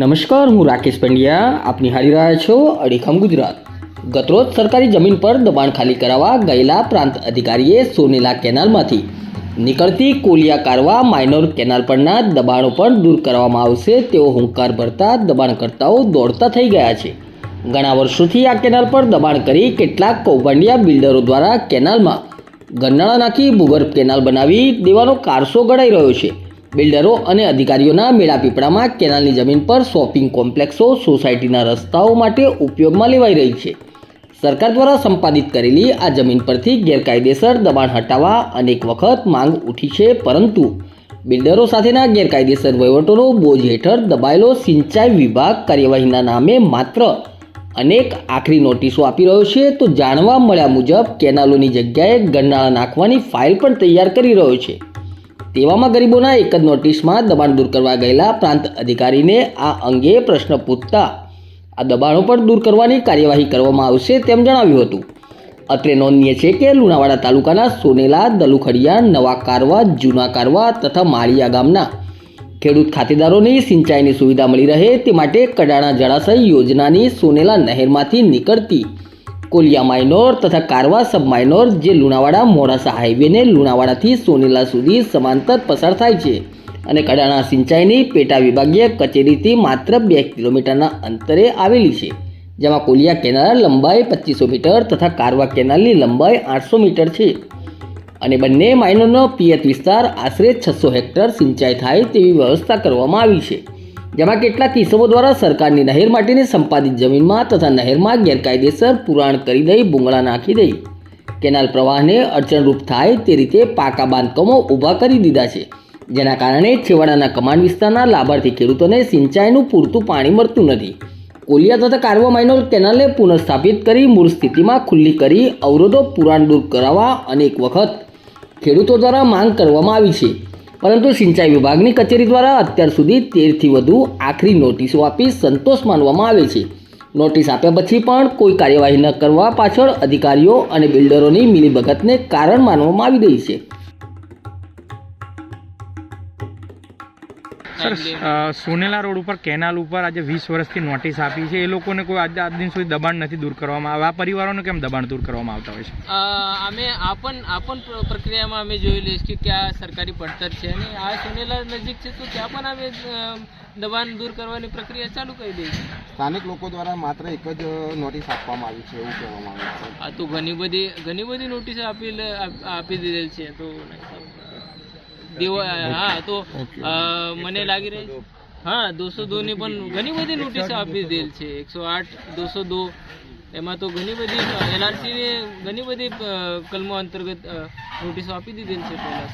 નમસ્કાર, હું રાકેશ પંડ્યા. આપ નિહાળી રહ્યા છો અડીખમ ગુજરાત. ગતરોજ સરકારી જમીન પર દબાણ ખાલી કરાવવા ગયેલા પ્રાંત અધિકારીએ સોનેલા કેનાલમાંથી નીકળતી કોલિયા કારવા માઇનોર કેનાલ પરના દબાણો પણ દૂર કરવામાં આવશે. તેવો હુંકાર ભરતા દબાણકર્તાઓ દોડતા થઈ ગયા છે. ઘણા વર્ષોથી આ કેનાલ પર દબાણ કરી કેટલાક કૌભાંડિયા બિલ્ડરો દ્વારા કેનાલમાં ગંડાળા નાખી ભૂગર્ભ કેનાલ બનાવી દેવાનો કારસો ગળાઈ રહ્યો છે. બિલ્ડરો અને અધિકારીઓના મેળાપીપળામાં કેનાલની જમીન પર શોપિંગ કોમ્પ્લેક્સો, સોસાયટીના રસ્તાઓ માટે ઉપયોગમાં લેવાઈ રહી છે. સરકાર દ્વારા સંપાદિત કરેલી આ જમીન પરથી ગેરકાયદેસર દબાણ હટાવવા અનેક વખત માંગ ઉઠી છે, પરંતુ બિલ્ડરો સાથેના ગેરકાયદેસર વહીવટોનો બોજ હેઠળ દબાયેલો સિંચાઈ વિભાગ કાર્યવાહીના નામે માત્ર અનેક આખરી નોટિસો આપી રહ્યો છે. તો જાણવા મળ્યા મુજબ, કેનાલોની જગ્યાએ ગરનાળા નાખવાની ફાઇલ પણ તૈયાર કરી રહ્યો છે. તેવામાં ગરીબોના એક જ નોટિસમાં દબાણ દૂર કરવા ગયેલા પ્રાંત અધિકારીને આ અંગે પ્રશ્ન પૂછતા આ દબાણો પણ દૂર કરવાની કાર્યવાહી કરવામાં આવશે તેમ જણાવ્યું હતું. અત્રે નોંધનીય છે કે લુણાવાડા તાલુકાના સોનેલા, દલુખડિયા, નવા કારવા, જૂના કારવા તથા માળિયા ગામના ખેડૂત ખાતેદારોની સિંચાઈની સુવિધા મળી રહે તે માટે કડાણા જળાશય યોજનાની સોનેલા નહેરમાંથી નીકળતી કોલિયા માઇનોર તથા કારવા સબ માઇનોર જે લુણાવાડા મોડાસા હાઈવેને લુણાવાડાથી સોનેલા સુધી સમાંતર પસાર થાય છે અને કડાણા સિંચાઈની પેટા વિભાગીય કચેરીથી માત્ર બે કિલોમીટરના અંતરે આવેલી છે, જેમાં કોલિયા કેનાલ લંબાઈ પચીસો મીટર તથા કારવા કેનાલની લંબાઈ આઠસો મીટર છે. અને બંને માઇનોરનો પિયત વિસ્તાર આશરે છસો હેક્ટર સિંચાઈ થાય તેવી વ્યવસ્થા કરવામાં આવી છે. જેમાં કેટલાક કિસ્સાઓ દ્વારા સરકારની નહેર માટેની સંપાદિત જમીનમાં તથા નહેરમાં ગેરકાયદેસર પુરાણ કરી દઈ બુંગળા નાખી દઈ. કેનાલ પ્રવાહને અડચણરૂપ થાય તે રીતે પાકા બાંધકામો ઊભા કરી દીધા છે. જેના કારણે છેવાડાના કમાન્ડ વિસ્તારના લાભાર્થી ખેડૂતોને સિંચાઈનું પૂરતું પાણી મળતું નથી. કોલિયા તથા કાર્વો માઇનોર કેનાલને પુનઃસ્થાપિત કરી મૂળ સ્થિતિમાં ખુલ્લી કરી અવરોધો પુરાણ દૂર કરાવવા અનેક વખત ખેડૂતો દ્વારા માંગ કરવામાં આવી છે. પરંતુ સિંચાઈ વિભાગની કચેરી દ્વારા અત્યાર સુધી તેરથી વધુ આખરી નોટિસો આપી સંતોષ માનવામાં આવે છે. નોટિસ આપ્યા પછી પણ કોઈ કાર્યવાહી ન કરવા પાછળ અધિકારીઓ અને બિલ્ડરોની મિલીભગતને કારણ માનવામાં આવી રહી છે. સર સોનેલા રોડ ઉપર કેનાલ ઉપર આજે વીસ વર્ષથી નોટિસ આપી છે. એ લોકોને કોઈ આજ આજ દિન સુધી દબાણ નથી દૂર કરવામાં આવે. આ પરિવારોને કેમ દબાણ દૂર કરવામાં આવતા હોય છે? અમે આ પણ આ પણ પ્ર- પ્રક્રિયામાં અમે જોયેલી છે કે આ સરકારી પડતર છે અને આ સોનેલા નજીક છે તો ત્યાં પણ અમે દબાણ દૂર કરવાની પ્રક્રિયા ચાલુ કરી દઈએ છે સ્થાનિક લોકો દ્વારા માત્ર એક જ નોટિસ આપવામાં આવી છે એવું કહેવામાં આવે છે. આ તો ઘણી બધી ઘણી બધી નોટિસ આપી આપી દીધેલ છે તો દેવા હા તો મને લાગી રહી છે. હા દોસો દો ની પણ ઘણી બધી નોટિસો આપી દેલ છે. એકસો આઠ દોસો દો. એમાં તો ઘણી બધી એનઆરસી ઘણી બધી કલમો અંતર્ગત નોટિસો આપી દીધેલ છે પહેલા.